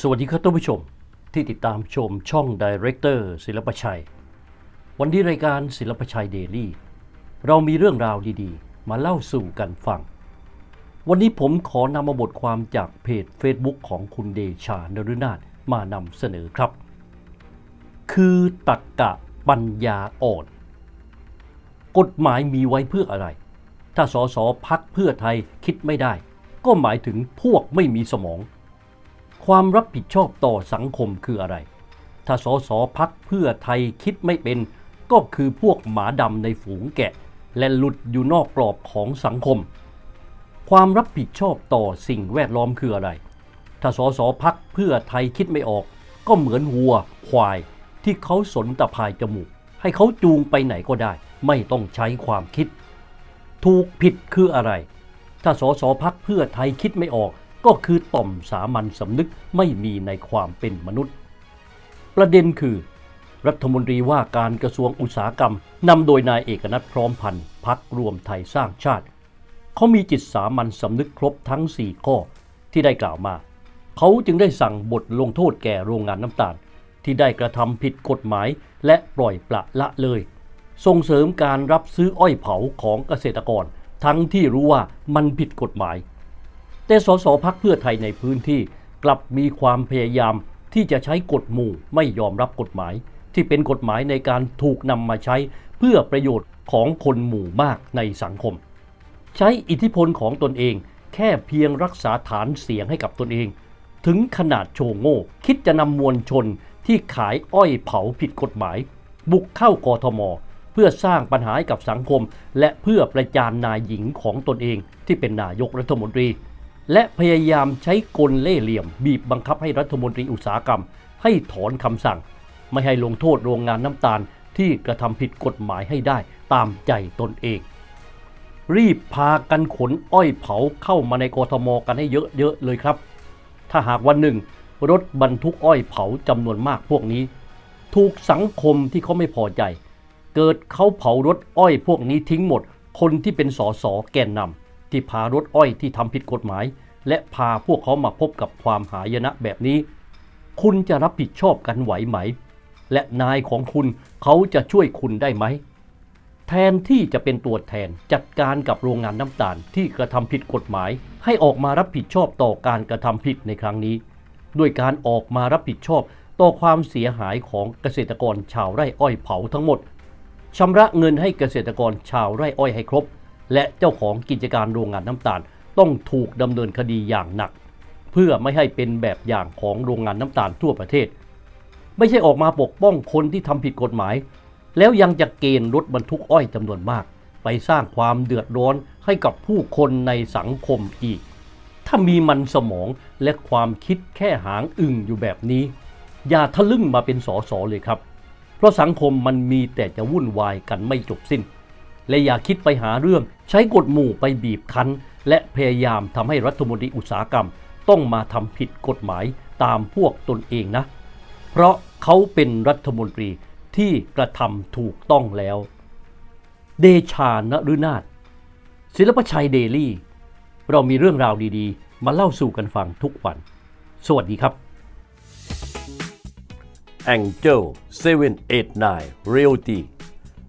สวัสดีครับท่านผู้ชมที่ติดตามชมช่องดีเรคเตอร์ศิลปชัย วันนี้รายการศิลปชัยเดลี่ เรามีเรื่องราวดีๆ มาเล่าสู่กันฟัง วันนี้ผมขอนำมาบทความจากเพจ Facebook ของคุณเดชานรุนาถมานำเสนอครับ คือตักกะปัญญาอ่อน กฎหมายมีไว้เพื่ออะไร ถ้าสสพักเพื่อไทยคิดไม่ได้ ก็หมายถึงพวกไม่มีสมอง ความรับผิดชอบต่อสังคมคืออะไร ถ้าสสพักเพื่อไทยคิดไม่เป็นก็คือพวกหมาดำในฝูงแกะ และหลุดอยู่นอกกรอบของสังคม ความรับผิดชอบต่อสิ่งแวดล้อมคืออะไร ถ้าสสพักเพื่อไทยคิดไม่ออก ก็เหมือนวัวควายที่เขาสนตะพายจมูก ให้เขาจูงไปไหนก็ได้ ไม่ต้องใช้ความคิด ถูกผิดคืออะไร ถ้าสสพักเพื่อไทยคิดไม่ออก ก็คือต่อมสามัญสำนึกไม่มีในความเป็นมนุษย์ ประเด็นคือ รัฐมนตรีว่าการกระทรวงอุตสาหกรรมนำโดยนายเอกนัทพร้อมพันธ์พักรวมไทยสร้างชาติ เขามีจิตสามัญสำนึกครบทั้ง 4 ข้อที่ได้กล่าวมา เขาจึงได้สั่งบทลงโทษแก่โรงงานน้ำตาล ที่ได้กระทำผิดกฎหมายและปล่อยปละละเลย ส่งเสริมการรับซื้ออ้อยเผาของเกษตรกร ทั้งที่รู้ว่ามันผิดกฎหมาย แต่สสพักเพื่อไทยในพื้นที่กลับมีความพยายามที่จะใช้กฎหมู่ไม่ยอมรับกฎหมาย ที่เป็นกฎหมายในการถูกนำมาใช้เพื่อประโยชน์ของคนหมู่มากในสังคม ใช้อิทธิพลของตนเอง แค่เพียงรักษาฐานเสียงให้กับตนเอง ถึงขนาดโชว์โง่ คิดจะนำมวลชนที่ขายอ้อยเผาผิดกฎหมาย บุกเข้ากทม เพื่อสร้างปัญหาให้กับสังคม และเพื่อประจานนายหญิงของตนเองที่เป็นนายกรัฐมนตรี และพยายามใช้กลเล่เหลี่ยม บีบบังคับให้รัฐมนตรีอุตสาหกรรม ให้ถอนคำสั่ง ไม่ให้ลงโทษโรงงานน้ำตาลที่กระทำผิดกฎหมายให้ได้ตามใจตนเอง รีบพากันขนอ้อยเผาเข้ามาในกทมกันให้เยอะๆเลยครับ ถ้าหากวันหนึ่ง รถบรรทุกอ้อยเผาจำนวนมากพวกนี้ ถูกสังคมที่เขาไม่พอใจ เกิดเขาเผารถอ้อยพวกนี้ทิ้งหมด คนที่เป็นสสแกนนำ ที่พารถอ้อยที่ทำผิดกฎหมาย และพาพวกเขามาพบกับความหายนะแบบนี้ คุณจะรับผิดชอบกันไหวไหม และนายของคุณเขาจะช่วยคุณได้ไหม แทนที่จะเป็นตัวแทนจัดการกับโรงงานน้ำตาลที่กระทำผิดกฎหมาย ให้ออกมารับผิดชอบต่อการกระทำผิดในครั้งนี้ ด้วยการออกมารับผิดชอบต่อความเสียหายของเกษตรกรชาวไร่อ้อยเผาทั้งหมดชำระเงินให้เกษตรกรชาวไร่อ้อยให้ครบ และเจ้าของกิจการโรงงานน้ำตาล ต้องถูกดำเนินคดีอย่างหนัก เพื่อไม่ให้เป็นแบบอย่างของโรงงานน้ำตาลทั่วประเทศ ไม่ใช่ออกมาปกป้องคนที่ทำผิดกฎหมาย แล้วยังจะเกณฑ์รถบรรทุกอ้อยจำนวนมาก ไปสร้างความเดือดร้อนให้กับผู้คนในสังคมอีก ถ้ามีมันสมองและความคิดแค่หางอึ่งอยู่แบบนี้ อย่าทะลึ่งมาเป็นสอสอเลยครับ เพราะสังคมมันมีแต่จะวุ่นวายกันไม่จบสิ้น และอย่าคิดไปหาเรื่องใช้กฎหมู่ไปบีบคั้น และพยายามทำให้รัฐมนตรีอุตสาหกรรม ต้องมาทำผิดกฎหมายตามพวกตนเองนะ เพราะเขาเป็นรัฐมนตรีที่กระทำถูกต้องแล้ว เดชานฤนาถศิลปชัยเดลี่ เรามีเรื่องราวดีๆ มาเล่าสู่กันฟังทุกวัน สวัสดีครับ Angel 789 Realty